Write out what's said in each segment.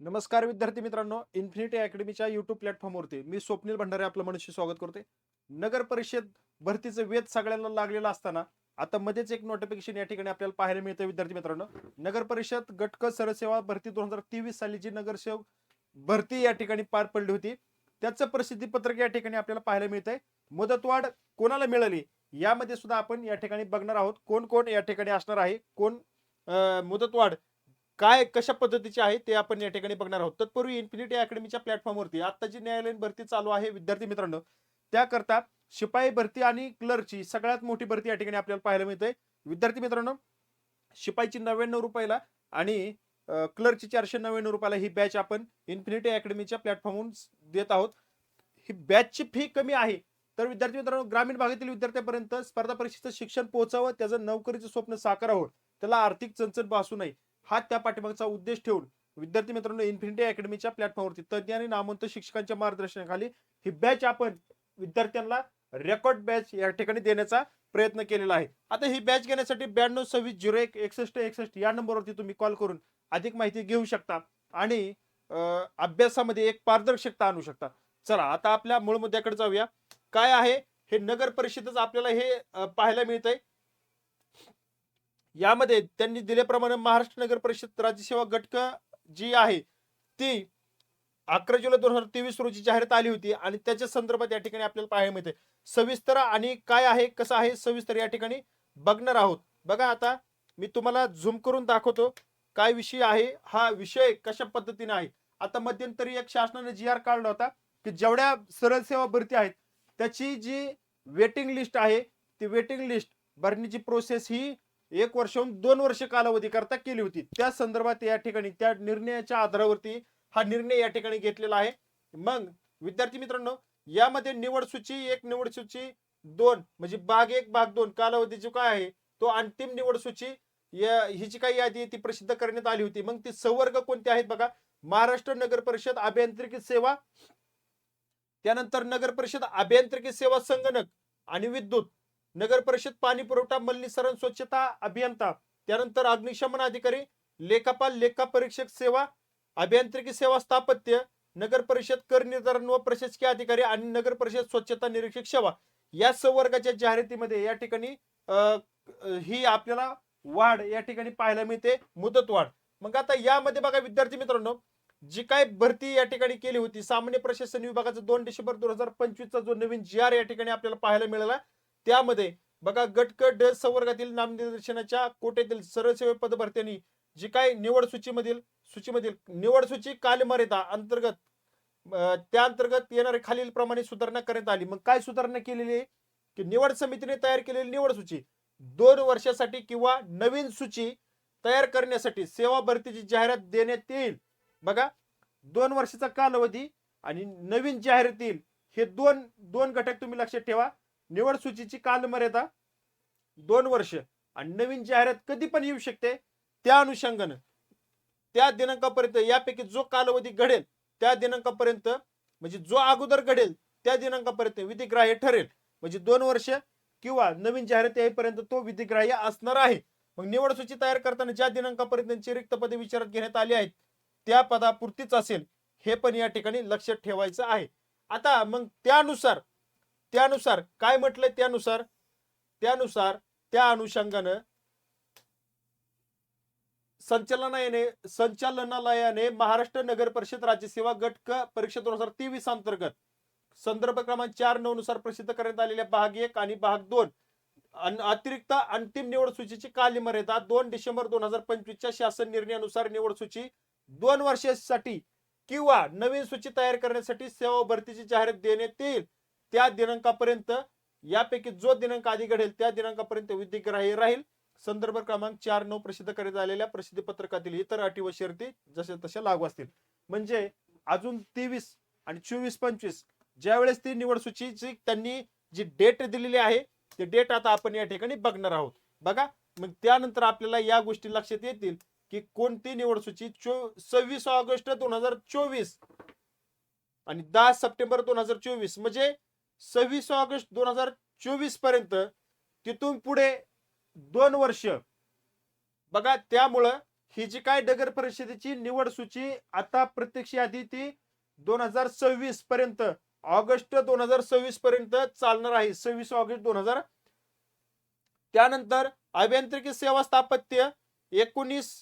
नमस्कार विद्यार्थी मित्रांनो इन्फिनिटी अकॅडमीच्या युट्यूब प्लॅटफॉर्मवरती मी स्वप्नील भंडारे आपलं मनुष्य स्वागत करते. नगर परिषद भरतीचं वेध सगळ्यांना लागलेलं असताना आता मध्येच एक नोटिफिकेशन या ठिकाणी आपल्याला पाहायला मिळतं विद्यार्थी मित्रांनो. नगर परिषद गटक सरसेवा भरती दोन हजार तेवीस साली जी नगरसेवक भरती या ठिकाणी पार पडली होती त्याचं प्रसिद्धी पत्रक या ठिकाणी आपल्याला पाहायला मिळतंय. मुदतवाढ कोणाला मिळाली यामध्ये सुद्धा आपण या ठिकाणी बघणार आहोत. कोण कोण या ठिकाणी असणार आहे? कोण मुदतवाढ काय कशा पद्धतीचे आहे ते आपण या ठिकाणी बघणार आहोत. तत्पूर्वी इन्फिनिटी अकॅडमीच्या प्लॅटफॉर्मवरती आता जी न्यायालयीन भरती चालू आहे विद्यार्थी मित्रांनो त्याकरता शिपाई भरती आणि क्लर्कची सगळ्यात मोठी भरती या ठिकाणी आपल्याला पाहायला मिळते विद्यार्थी मित्रांनो शिपाईची नव्याण्णव रुपयाला आणि क्लर्कची चारशे नव्याण्णव रुपयाला ही बॅच आपण इन्फिनिटी अकॅडमीच्या प्लॅटफॉर्मवरून देत आहोत. ही बॅचची फी कमी आहे. तर विद्यार्थी मित्रांनो ग्रामीण भागातील विद्यार्थ्यांपर्यंत स्पर्धा परीक्षेचं शिक्षण पोहोचावं त्याचं नोकरीचं स्वप्न साकारावं त्याला आर्थिक चणचण बसू नये. हा त्या पाठिंबाचा उद्देश ठेवून विद्यार्थी मित्रांनो इन्फिनिटी अकॅडमीच्या प्लॅटफॉर्मवरती तज्ञ आणि नामवंत शिक्षकांच्या मार्गदर्शनाखाली ही बॅच आपण विद्यार्थ्यांना रेकॉर्ड बॅच या ठिकाणी देण्याचा प्रयत्न केलेला आहे. आता ही बॅच घेण्यासाठी ब्याण्णव सव्वीस झिरो एक एकसष्ट एकसष्ट या नंबरवरती तुम्ही कॉल करून अधिक माहिती घेऊ शकता आणि अभ्यासामध्ये एक पारदर्शकता आणू शकता. चला आता आपल्या मूळ मुद्द्याकडे जाऊया. काय आहे? हे नगर परिषदच आपल्याला हे पाहायला पाहायला मिळतंय. यामध्ये त्यांनी दिल्याप्रमाणे महाराष्ट्र नगर परिषद राज्यसेवा घटक जी आहे ती अकरा जुलै दोन हजार तेवीस रोजी जाहिरात आली होती आणि त्याच्या संदर्भात या ठिकाणी आपल्याला पाहायला मिळते. सविस्तर आणि काय आहे कसं आहे सविस्तर या ठिकाणी बघणार आहोत. बघा आता मी तुम्हाला झूम करून दाखवतो काय विषय आहे हा विषय कशा पद्धतीने आहे. आता मध्यंतरी एक शासनाने जी आर काढला होता की जेवढ्या सरळ सेवा भरती आहेत त्याची जी वेटिंग लिस्ट आहे ती वेटिंग लिस्ट भरण्याची प्रोसेस ही एक वर्षाहून दोन वर्ष कालावधी करता केली होती. त्या संदर्भात या ठिकाणी त्या निर्णयाच्या आधारावरती हा निर्णय या ठिकाणी घेतलेला आहे. मग विद्यार्थी मित्रांनो यामध्ये निवड सूची एक निवड सूची दोन म्हणजे भाग एक भाग दोन कालावधी जो काय आहे तो अंतिम निवड सूची या हिची जी काही यादी ती प्रसिद्ध करण्यात आली होती. मग ती संवर्ग कोणते आहेत बघा? महाराष्ट्र नगर परिषद अभियांत्रिकी सेवा त्यानंतर नगर परिषद अभियांत्रिकी सेवा संगणक आणि विद्युत. नगर परिषद पाणी पुरवठा मलनीकरण स्वच्छता अभियंता त्यानंतर अग्निशमन अधिकारी लेखापाल लेखा परीक्षक सेवा अभियांत्रिकी सेवा स्थापत्य नगर परिषद कर निर्धारण व प्रशासकीय अधिकारी आणि नगर परिषद स्वच्छता निरीक्षक सेवा. या संवर्गाच्या जाहिरातीमध्ये या ठिकाणी ही आपल्याला वाढ या ठिकाणी पाहायला मिळते मुदत वाढ. मग आता यामध्ये बघा विद्यार्थी मित्रांनो जी काय भरती या ठिकाणी केली होती सामान्य प्रशासन विभागाचा दोन डिसेंबर दोन हजार पंचवीसचा जो नवीन जी आर या ठिकाणी आपल्याला पाहायला मिळाला त्यामध्ये बघा गट ड संवर्गातील नामनिर्देशनाच्या कोट्यातील सरळसेवे पदभरत्यांनी जी काय निवड सूचीमधील सूचीमधील निवड सूची कालमर्यादा अंतर्गत त्या अंतर्गत येणारे खालील प्रमाणे सुधारणा करण्यात आली. मग काय सुधारणा केलेली आहे? की निवड समितीने तयार केलेली निवड सूची दोन वर्षासाठी किंवा नवीन सूची तयार करण्यासाठी सेवा भरतीची जाहिरात देण्यात येईल. बघा दोन वर्षाचा कालावधी आणि नवीन जाहिरात येईल हे दोन दोन घटक तुम्ही लक्षात ठेवा. निवड सूचीची कालमर्यादा दोन वर्ष. आणि नवीन जाहिरात कधी पण येऊ शकते त्या अनुषंगानं. त्या दिनांकापर्यंत यापैकी जो कालावधी घडेल त्या दिनांकापर्यंत म्हणजे जो अगोदर घडेल त्या दिनांकापर्यंत विधिग्राह्य ठरेल. म्हणजे दोन वर्ष किंवा नवीन जाहिरात येईपर्यंत तो विधिग्राह्य असणार आहे. मग निवड सूची तयार करताना ज्या दिनांकापर्यंत त्यांची रिक्त पदे विचारात घेण्यात आली आहेत त्या पदापुरतीच असेल हे पण या ठिकाणी लक्षात ठेवायचं आहे. आता मग त्यानुसार त्यानुसार काय म्हटलंय त्यानुसार? त्यानुसार त्या अनुषंगानं संचालनालयाने संचालनालयाने महाराष्ट्र नगर परिषद राज्यसेवा गट क परीक्षा दोन हजार तेवीस अंतर्गत संदर्भ क्रमांक चार नऊ नुसार प्रसिद्ध करण्यात आलेल्या भाग एक आणि भाग दोन अतिरिक्त अंतिम निवड सूचीची कालमर्यादा दोन डिसेंबर दोन हजार पंचवीसच्या शासन निर्णयानुसार निवड सूची दोन वर्षासाठी किंवा नवीन सूची तयार करण्यासाठी सेवा भरतीची जाहिरात देण्यात येईल. त्या दिनांकापर्यंत यापैकी जो दिनांक आधी घडेल त्या दिनांकापर्यंत विधिग्राह्य राहील. संदर्भ क्रमांक चार नऊ प्रसिद्ध करण्यात आलेल्या प्रसिद्धी पत्रकातील इतर अटी व शर्ती जसे तसे लागू असतील. म्हणजे अजून तेवीस आणि चोवीस पंचवीस ज्यावेळेस ती निवड सूचीची त्यांनी जी डेट दिलेली आहे ते डेट आता आपण या ठिकाणी बघणार आहोत. बघा मग त्यानंतर आपल्याला या गोष्टी लक्षात येतील की कोणती निवड सूची चो सव्वीस ऑगस्ट दोन हजार चोवीस आणि दहा सप्टेंबर दोन हजार चोवीस म्हणजे सव्वीस ऑगस्ट दोन हजार चोवीसपर्यंत तिथून पुढे दोन वर्ष. बघा त्यामुळं ही जी काय नगर परिषदेची निवड सूची आता प्रत्यक्ष यादी ती दोन हजार सव्वीस पर्यंत ऑगस्ट दोन हजार सव्वीस पर्यंत चालणार आहे. सव्वीस ऑगस्ट दोन हजार त्यानंतर अभियांत्रिकी सेवा स्थापत्य एकोणीस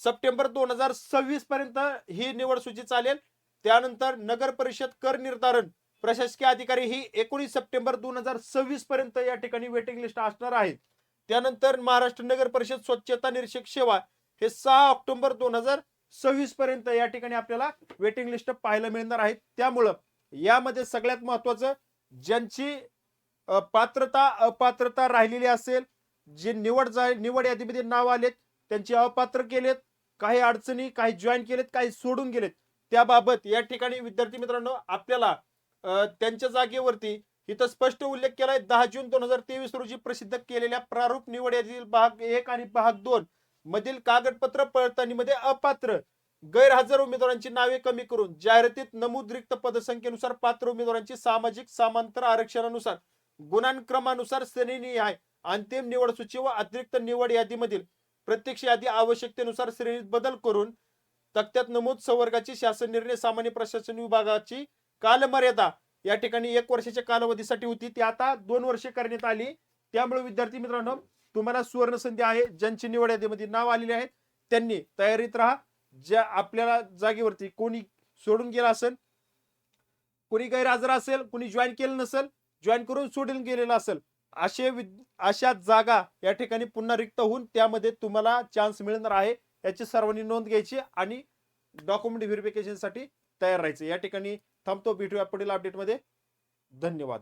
सप्टेंबर दोन हजार सव्वीस पर्यंत ही निवड सूची चालेल. त्यानंतर नगर परिषद कर निर्धारण प्रशासकीय अधिकारी ही एकोणीस सप्टेंबर दोन हजार सव्वीस पर्यंत या ठिकाणी वेटिंग लिस्ट असणार आहे त्यानंतर महाराष्ट्र नगर परिषद स्वच्छता निरीक्षक सेवा हे सहा ऑक्टोबर दोन हजार सव्वीस पर्यंत या ठिकाणी आपल्याला वेटिंग लिस्ट पाहायला मिळणार आहे त्यामुळं यामध्ये सगळ्यात महत्वाचं ज्यांची पात्रता अपात्रता राहिलेली असेल जे निवड जा निवड यादीमध्ये नाव आलेत त्यांची अपात्र केलेत काही अडचणी काही जॉईन केलेत काही सोडून गेलेत त्याबाबत या ठिकाणी विद्यार्थी मित्रांनो आपल्याला त्यांच्या जागेवरती इथं स्पष्ट उल्लेख केलाय दहा जून दोन हजार तेवीस रोजी प्रसिद्ध केलेल्या प्रारूप निवड यादीतील भाग एक आणि भाग दोन मधील कागदपत्र पडताळणीमध्ये अपात्र गैरहजर उमेदवारांची नावे कमी करून जाहिरातीत नमूद रिक्त पदसंख्येनुसार पात्र उमेदवारांची सामाजिक समांतर आरक्षणानुसार गुणांक्रमानुसार श्रेणी आहे अंतिम निवड सूची व अतिरिक्त निवड यादीमधील प्रत्यक्ष यादी आवश्यकतेनुसार श्रेणीत बदल करून तक्त्यात नमूद संवर्गाची शासन निर्णय सामान्य प्रशासन विभागाची कालमर्यादा या ठिकाणी एक वर्षाच्या कालावधीसाठी होती. ती आता दोन वर्षे करण्यात आली. त्यामुळे विद्यार्थी मित्रांनो तुम्हाला सुवर्ण संधी आहे. ज्यांची निवड यादीमध्ये नाव आलेले आहेत त्यांनी तयारीत राहा. ज्या आपल्याला जागेवरती कोणी सोडून गेला असेल कोणी गैरहजर असेल कोणी जॉईन केलं नसेल जॉईन करून सोडून गेलेलं असेल असे अशा जागा या ठिकाणी पुन्हा रिक्त होऊन त्यामध्ये तुम्हाला चान्स मिळणार आहे. याची सर्वांनी नोंद घ्यायची आणि डॉक्युमेंट व्हेरिफिकेशनसाठी तयार राहायचं. या ठिकाणी थांबतो. भेटूया पुढील अपडेटमध्ये धन्यवाद.